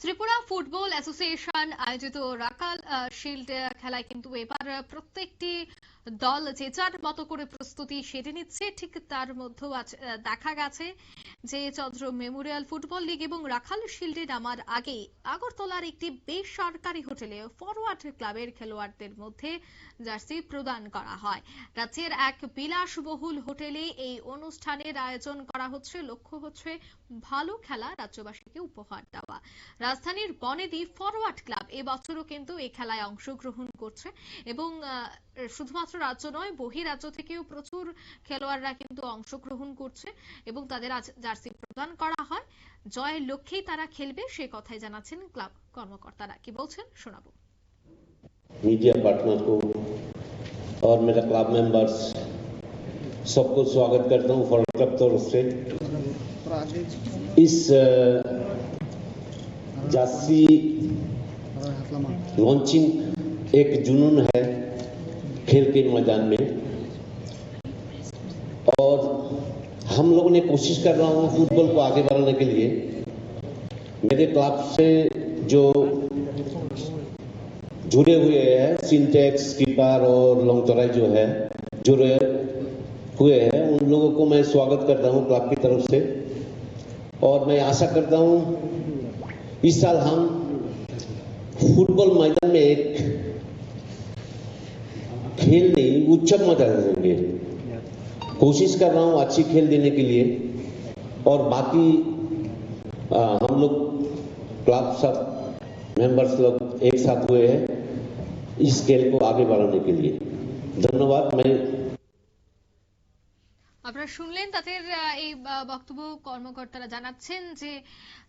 Tripura football association আয়োজিত রাকাল shield খেলায় কিন্তু এবার প্রত্যেকটি দল যে যার মতো করে প্রস্তুতি সেরে নিচ্ছে ঠিক তার মধ্যেও আজ, দেখা গেছে যে চন্দ্র মেমোরিয়াল ফুটবল লিগ এবং রাখাল শিল্ডে নামার আগে আগরতলার একটি বেসরকারি হোটেলে ফরওয়ার্ড ক্লাবের খেলোয়াড়দের মধ্যে জার্সি প্রদান করা হয়। রাজ্যের এক বিলাসবহুল হোটেলে এই অনুষ্ঠানের আয়োজন করা হচ্ছে লক্ষ্য হচ্ছে ভালো খেলা রাজ্যবাসীকে উপহার দেওয়া। রাজধানীর বনেদি ফরওয়ার্ড ক্লাব এবছরও কিন্তু এই খেলায় অংশগ্রহণ করছে এবং আহ, শুধুমাত্র রাজ্য নয় বহি রাজ্য থেকেও প্রচুর খেলোয়াড়রা কিন্তু অংশগ্রহণ করছে এবং তাদের আজ জার্সি প্রদান করা হয় জয়ের লক্ষ্যেই তারা খেলবে সে কথাই জানাচ্ছেন ক্লাব কর্মকর্তারা কি বলছেন শোনাবো मीडिया पार्टनर को और मेरा क्लब मेंबर्स सबको स्वागत करता हूं फॉर क्लब तरफ से इस अ, जासी लॉन्चिंग एक जुनून है खेल के मैदान में। और हम लोगों ने कोशिश कर रहा हूँ फुटबॉल को आगे बढ़ाने के लिए। मेरे क्लब से जो जुड़े हुए हैं सिंटेक्स कीपर और लॉन्ग जो है, जुड़े हुए हैं, उन लोगों को मैं स्वागत करता हूँ क्लब की तरफ़ से। और मैं आशा करता हूँ इस साल हम फुटबॉल मैदान में एक खेल नहीं उत्सव मचा देंगे कोशिश कर रहा हूँ अच्छी खेल देने के लिए। और बाकी आ, हम लोग क्लब सब मेंबर्स लोग एक साथ हुए हैं इस खेल को आगे बढ़ाने के लिए। धन्यवाद मैं আপনারা শুনলেন তাদের এই বক্তব্য কর্মকর্তারা জানাচ্ছেন যে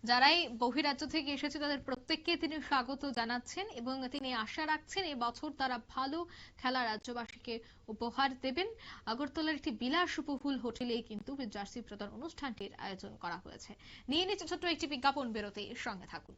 যারাই বহিরাজ্য থেকে এসেছে তাদের প্রত্যেককে তিনি স্বাগত জানাচ্ছেন এবং তিনি আশা রাখছেন এবছর তারা ভালো খেলা রাজ্যবাসীকে উপহার দেবেন। আগরতলার একটি বিলাস বিলাসবহুল হোটেলে কিন্তু জার্সি প্রদান অনুষ্ঠানটির আয়োজন করা হয়েছে। নিয়ে নিচ্ছে ছোট্ট একটি বিজ্ঞাপন বেরোতে সঙ্গে থাকুন।